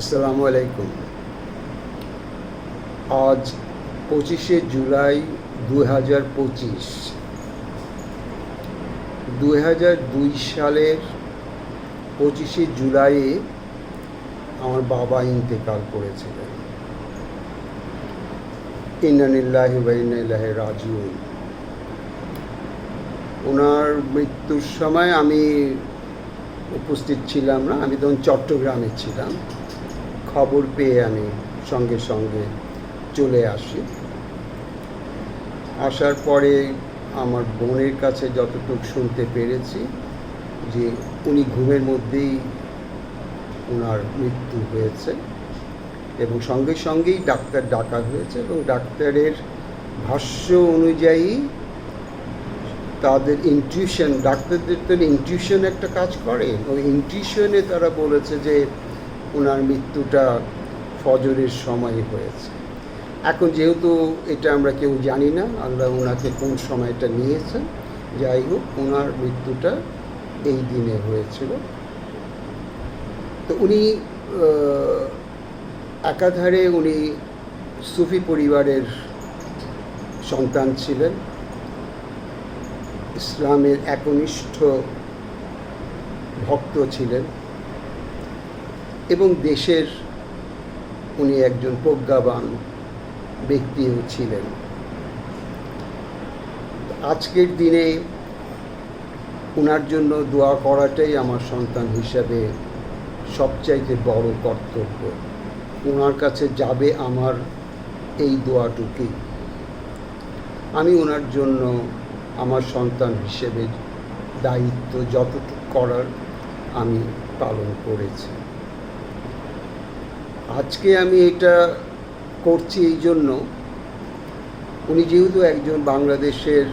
আসসালামু আলাইকুম। আজ পঁচিশে জুলাই দু হাজার পঁচিশ। দু হাজার দুই সালের পঁচিশে জুলাইয়ে আমার বাবা ইন্তেকাল করেছিলেন। ইন্নানিল্লাহি রাজিউন। ওনার মৃত্যুর সময় আমি উপস্থিত ছিলাম না, আমি তখন চট্টগ্রামে ছিলাম। খবর পেয়ে আমি সঙ্গে সঙ্গে চলে আসি। আসার পরে আমার বোনের কাছে যতটুকু শুনতে পেরেছি যে উনি ঘুমের মধ্যেই ওনার মৃত্যু হয়েছে এবং সঙ্গে সঙ্গেই ডাক্তার ডাকা হয়েছে এবং ডাক্তারের ভাষ্য অনুযায়ী তাদের ইনটিউশন ডাক্তারদের তো ইনটিউশন একটা কাজ করে। ওই ইনটিউশনে তারা বলেছে যে ওনার মৃত্যুটা ফজরের সময় হয়েছে। এখন যেহেতু এটা আমরা কেউ জানি না আল্লাহ ওনাকে কোন সময়টা নিয়েছেন, যাই হোক ওনার মৃত্যুটা এই দিনে হয়েছিল। তো উনি একাধারে উনি সুফি পরিবারের সন্তান ছিলেন। ইসলামের একনিষ্ঠ ভক্ত ছিলেন। এবং দেশের উনি একজন প্রজ্ঞাবান ব্যক্তিও ছিলেন। আজকের দিনে ওনার জন্য দোয়া করাটাই আমার সন্তান হিসাবে সবচাইতে বড় কর্তব্য। ওনার কাছে যাবে আমার এই দোয়াটুকুই আমি ওনার জন্য আমার সন্তান হিসেবে দায়িত্ব যতটুকু করার আমি পালন করেছি। আজকে আমি এটা করছি এই জন্য। উনি যেহেতু একজন বাংলাদেশের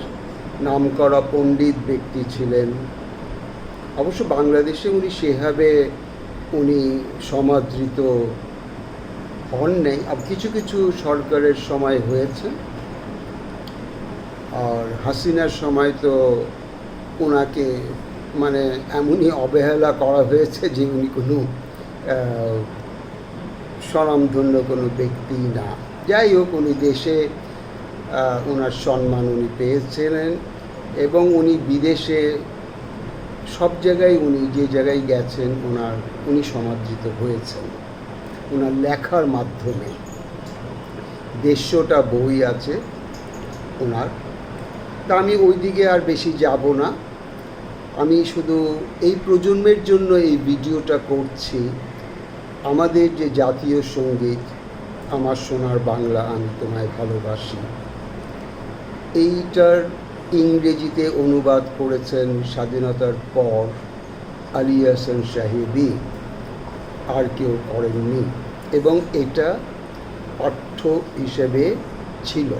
নামকরা পণ্ডিত ব্যক্তি ছিলেন, অবশ্য বাংলাদেশে উনি সেভাবে উনি সমাদৃত হন নেই। আর কিছু কিছু সরকারের সময় হয়েছে। আর হাসিনার সময় তো ওনাকে মানে এমনই অবহেলা করা হয়েছে যে উনি কোনো স্বনামধন্য কোনো ব্যক্তি না। যাই হোক, উনি দেশে ওনার সম্মান উনি পেয়েছিলেন এবং উনি বিদেশে সব জায়গায় উনি যে জায়গায় গেছেন ওনার উনি সমাদৃত হয়েছেন। ওনার লেখার মাধ্যমে দেড়শোটা বই আছে ওনার তা আমি ওই দিকে আর বেশি যাব না। আমি শুধু এই প্রজন্মের জন্য এই ভিডিওটা করছি আমাদের যে জাতীয় সংগীত, আমার সোনার বাংলা আমি তোমায় ভালোবাসি। এইটার ইংরেজিতে অনুবাদ করেছেন স্বাধীনতার পর আলী হাসান সাহেবই আর কেউ করেননি। এবং এটা পাঠ্য হিসেবে ছিল।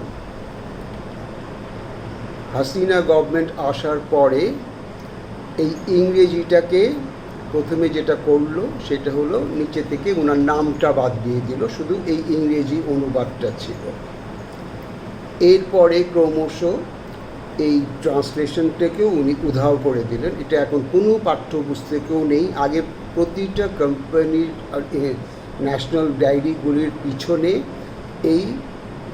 হাসিনা গভর্নমেন্ট আসার পরে এই ইংরেজিটাকে প্রথমে যেটা করল সেটা হলো নিচে থেকে ওনার নামটা বাদ দিয়ে দিল, শুধু এই ইংরেজি অনুবাদটা ছিল। এরপরে ক্রমশ এই ট্রান্সলেশনটাকেও উনি উধাও করে দিলেন। এটা এখন কোনো পাঠ্যপুস্তকেও নেই। আগে প্রতিটা কোম্পানির ন্যাশনাল ডায়েরিগুলির পিছনে এই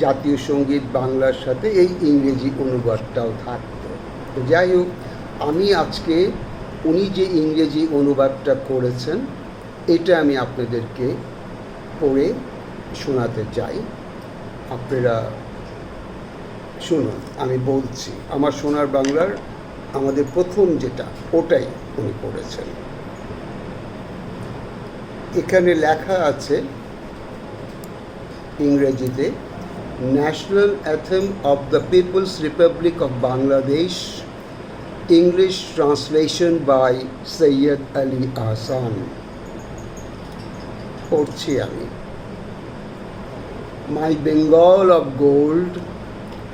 জাতীয় সংগীত বাংলার সাথে এই ইংরেজি অনুবাদটাও থাকতো। যাই হোক, আমি আজকে উনি যে ইংরেজি অনুবাদটা করেছেন, এটা আমি আপনাদেরকে পড়ে শোনাতে চাই। আপনারা শুনুন, আমি বলছি, আমার সোনার বাংলার আমাদের প্রথম যেটা, ওটাই উনি পড়েছেন এখানে লেখা আছে ইংরেজিতে national anthem of the people's republic of Bangladesh English translation by Syed Ali Ahsan পড়ছি আমি My Bengal of gold,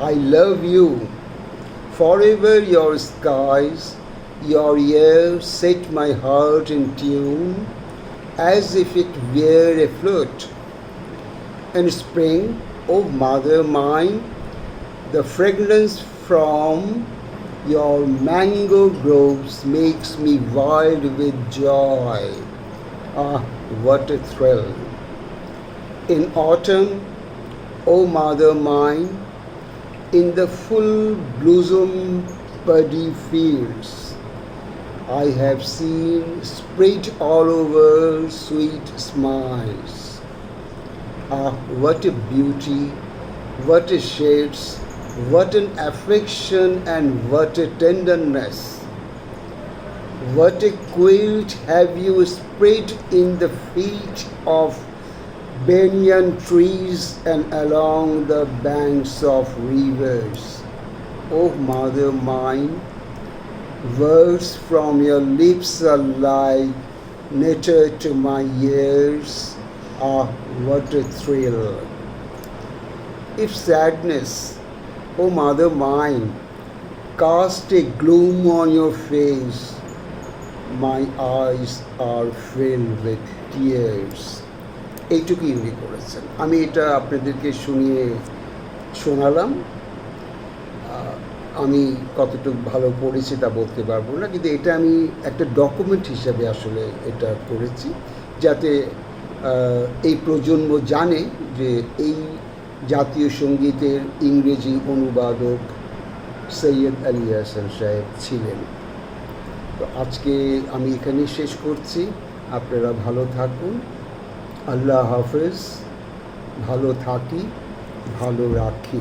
I love you. Forever your skies, your ears set my heart in tune, as if it were a flute. In spring, O mother mine, the fragrance from your mango groves makes me wild with joy. Ah, what a thrill. In autumn, O mother mine, in the full blossom buddy fields, I have seen spread all over sweet smiles. Ah, what a beauty, what a shades, what an affection, and what a tenderness. What a quilt have you spread in the feet of banyan trees and along the banks of rivers. Oh, mother mine, words from your lips are like nectar to my ears. Ah, what a thrill! If sadness, oh mother mine, cast a gloom on your face, my eyes are filled with tears. এইটুকুই উনি করেছেন। আমি এটা আপনাদেরকে শুনিয়ে শোনালাম। আমি কতটুকু ভালো পড়েছি তা বলতে পারব না কিন্তু এটা আমি একটা ডকুমেন্ট হিসাবে আসলে এটা করেছি যাতে এই প্রজন্ম জানে যে এই জাতীয় সঙ্গীতের ইংরেজি অনুবাদক সৈয়দ আলী হাসান সাহেব ছিলেন। তো আজকে আমি এখানে শেষ করছি। আপনারা ভালো থাকুন। আল্লাহ হাফেজ। ভালো থাকি, ভালো রাখি।